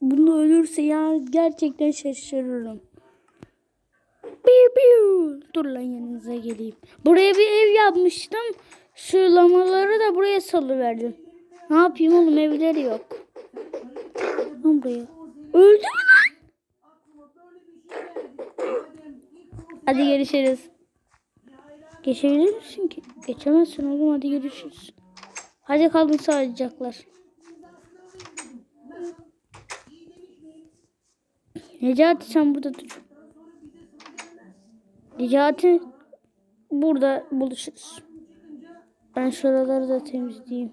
Bunu ölürse ya gerçekten şaşırırım. Biu biu. Dur lan yanınıza geleyim. Buraya bir ev yapmıştım. Şu lamaları da buraya salıverdim. Ne yapayım oğlum evleri yok. Lan buraya. Öldü mü lan? Hadi görüşürüz. Geçebilir misin ki? Geçemezsin oğlum hadi görüşürüz. Hadi kalın sağlayacaklar. Necati sen burada dur. Necati burada buluşuruz. Ben şuraları da temizleyeyim.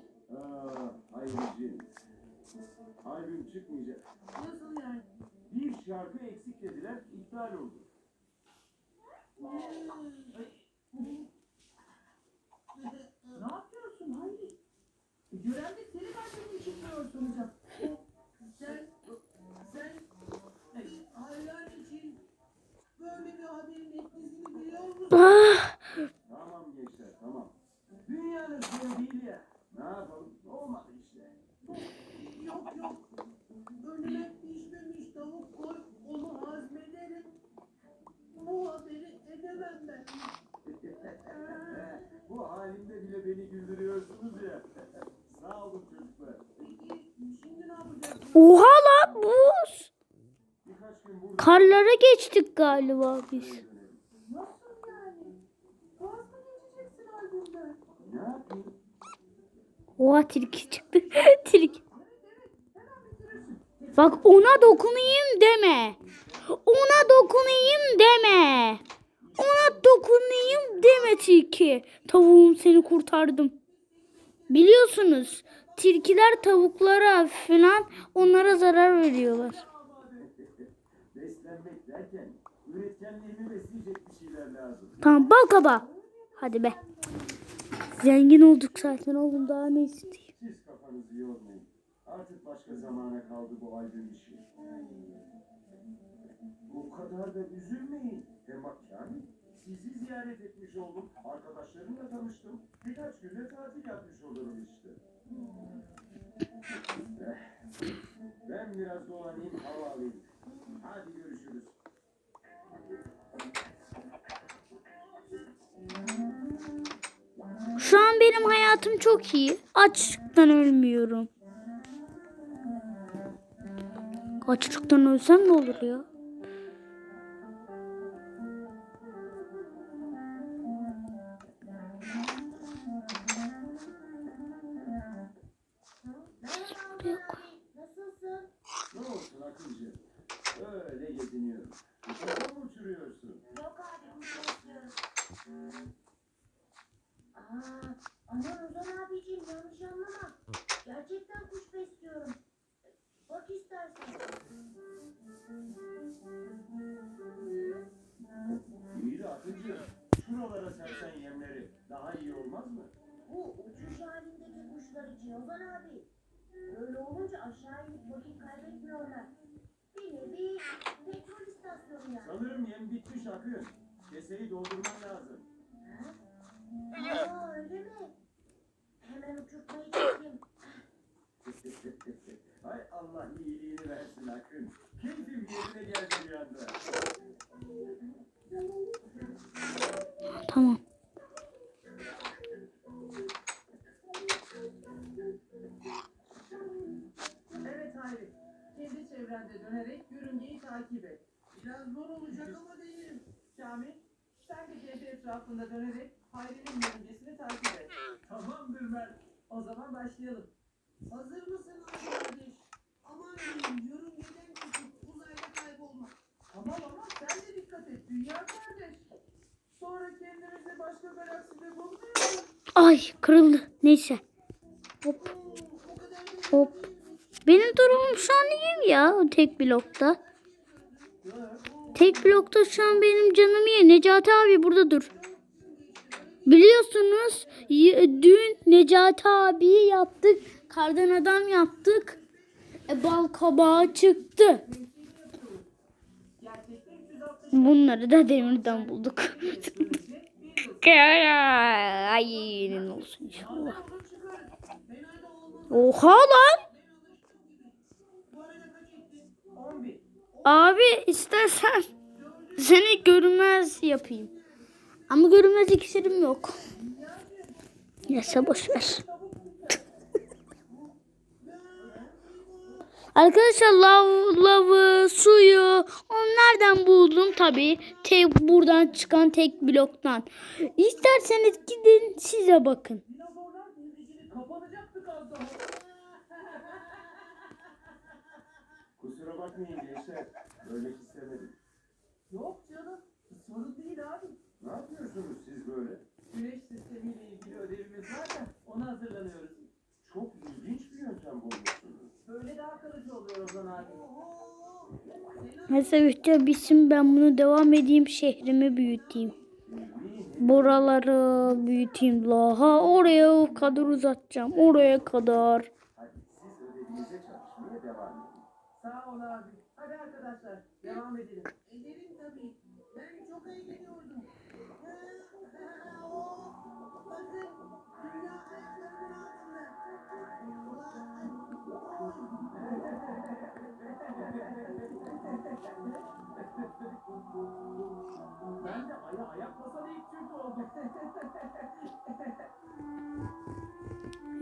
Albüm çıkmayacak. Nasıl yani? Bir şarkı eksik dediler, iptal oldu. Ne yapıyorsun Hayri? E, Gören de senin albümünü çıkmıyor soracak. Sen, sen e, hayran için böyle bir haberin etkisini biliyor musun? Ah, Tamam gençler, tamam. Dünyanın sonu değil ya. Ne yapalım? Bu halimde bile beni güldürüyorsunuz ya. Sağ olun çocuklar. Peki şimdi ne yapacaksın? Oha lan buz. Birkaç gün burada Karlara geçtik galiba biz. Nasıl yani? Vaz mı geçeceksin albümden? Ne yapayım? Oha tilki çıktı. tilki. Bak ona dokunayım deme. Ona dokunayım deme. Ona dokunayım deme tilki. Tavuğum seni kurtardım. Biliyorsunuz tilkiler tavuklara falan onlara zarar veriyorlar. Tamam bal kaba. Hadi be. Zengin olduk zaten oğlum daha ne isteyeyim. Siz kafanızı yormayın. Artık başka zamana kaldı bu albüm işi. Bu kadar da üzülmeyin. Bak Kamil, sizi ziyaret etmiş oldum. Arkadaşlarımla tanıştım. Birkaç günde tatil yapmış olurum işte. Eh, Ben biraz dolanayım, hava alayım. Hadi görüşürüz. Şu an benim hayatım çok iyi. Açlıktan ölmüyorum. Açlıktan ölsem ne olur ya? Yanlış anlama. Gerçekten kuş besliyorum. Bak istersen. İyi de Akıncı, şuralara sersen yemleri daha iyi olmaz mı? Bu uçuş halindeki kuşlar için Ozan abi. Öyle olunca aşağı inip vakit kaybetmiyorlar. Bir nevi petrol istasyonu yani. Sanırım yem bitmiş Akın. Keseyi doldurman lazım. Aa öyle mi? Hemen uçurtmayı çekeyim. Hay Allah iyiliğini versin Akın. Keyfim yerine geldi bir anda. Tamam. Evet Hayri. Kendi çevrende dönerek yörüngeyi takip et. Biraz zor olacak ama değilim. Kamil, sen de kendi etrafında dönerek Hayri'nin yörüngesini takip et. Tamamdır Mert. O zaman başlayalım. Hazır mısın kardeş? Aman diyeyim yörüngeden çıkıp uzayda kaybolma. Tamam ama sen de dikkat et. Dünya kardeş. Sonra kendimizi başka galakside bulmayalım. Ay kırıldı. Neyse. Hop hop. Benim durumum şu an iyiyim ya tek blokta. Tek blokta şu an benim canım iyi. Necati abi burada dur. Biliyorsunuz dün Necati abiyi yaptık. Kardan adam yaptık. E, bal kabağı çıktı. Gerçekte 360 Bunları da demirden bulduk. Ay olsun inşallah. Oha lan. Abi istersen seni görünmez yapayım. Ama görünmez iksirim yok. Neyse boş ver. Arkadaşlar lav, lavı, suyu onlardan buldum tabi. Tek buradan çıkan tek bloktan. İsterseniz gidin size bakın. Kusura bakmayın gençler. Ölmek istemedim. Yok canım. Sorun değil abi. Ne yapıyorsunuz siz böyle? Güneş sistemiyle ilgili ödevimiz var da ona hazırlanıyoruz. Çok ilginç bir yöntem bulmuşsunuz. Böyle daha kalıcı oluyor Ozan abi. Neyse video bitsin ben bunu devam edeyim şehrimi büyüteyim. Buraları büyüteyim daha oraya kadar uzatacağım oraya kadar. Edin. Sağ ol abi. Hadi arkadaşlar devam. Edelim Ben de aya ayak basan ilk Türk oldum.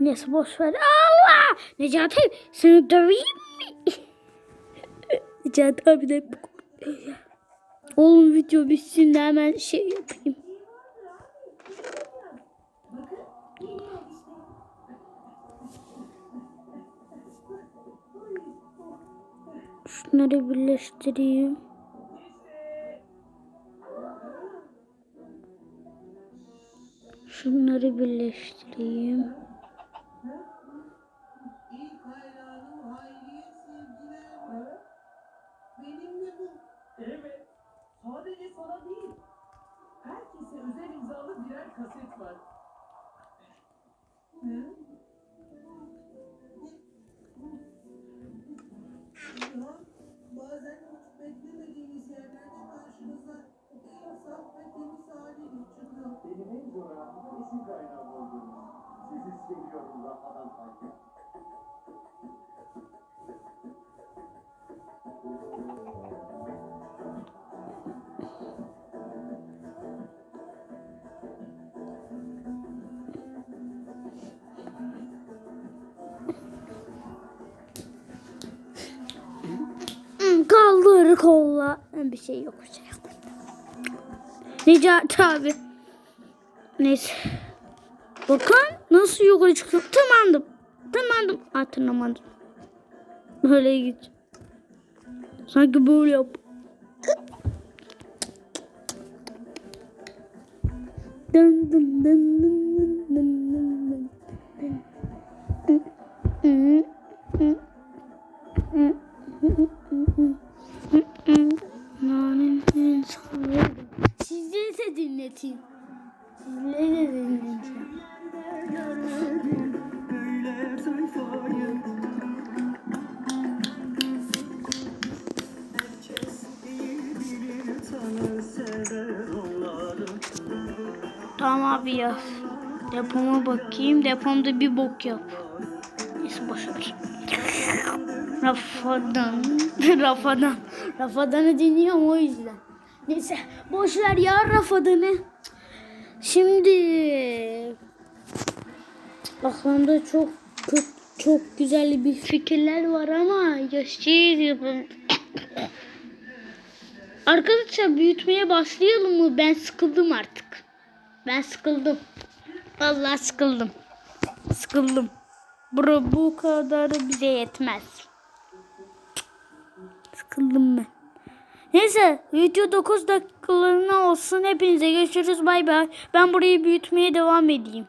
Neyse boş ver. Allah! Necati seni döveyim mi? Necati abi de Oğlum video bitsin de hemen şey yapayım. Şunları birleştireyim. Şunları birleştireyim. Evet. Sadece sana değil. Herkese özel imzalı birer kaset var. Hı? Anımda esin kaynağım oldunuz. Sizi seviyorum Rafadan Tayfun. Hmm, Kaldır kolla. Bir şey yok. Şey yok. Necati abi. Neyse. Bakın nasıl yukarı çıkıyor. Tırmandım. Tırmandım. Ha tırmanmadım. Böyle git. Sanki böyle yap. Dın dın dın dın dın dın dın dın. Abi ya. Depoma bakayım. Depomda bir bok yap. Neyse boşver. Rafadan. Rafadan. Rafadan'ı dinliyorum o yüzden. Neyse boşver ya Rafadan'ı. Şimdi aklımda çok çok, çok güzel bir fikirler var ama yaşayacağız. Arkadaşlar büyütmeye başlayalım mı? Ben sıkıldım artık. Ben sıkıldım. Vallahi sıkıldım. Sıkıldım. Bro bu kadar bize yetmez. Sıkıldım ben. Neyse video 9 dakikalığına olsun. Hepinize görüşürüz. Bay bay. Ben burayı büyütmeye devam edeyim.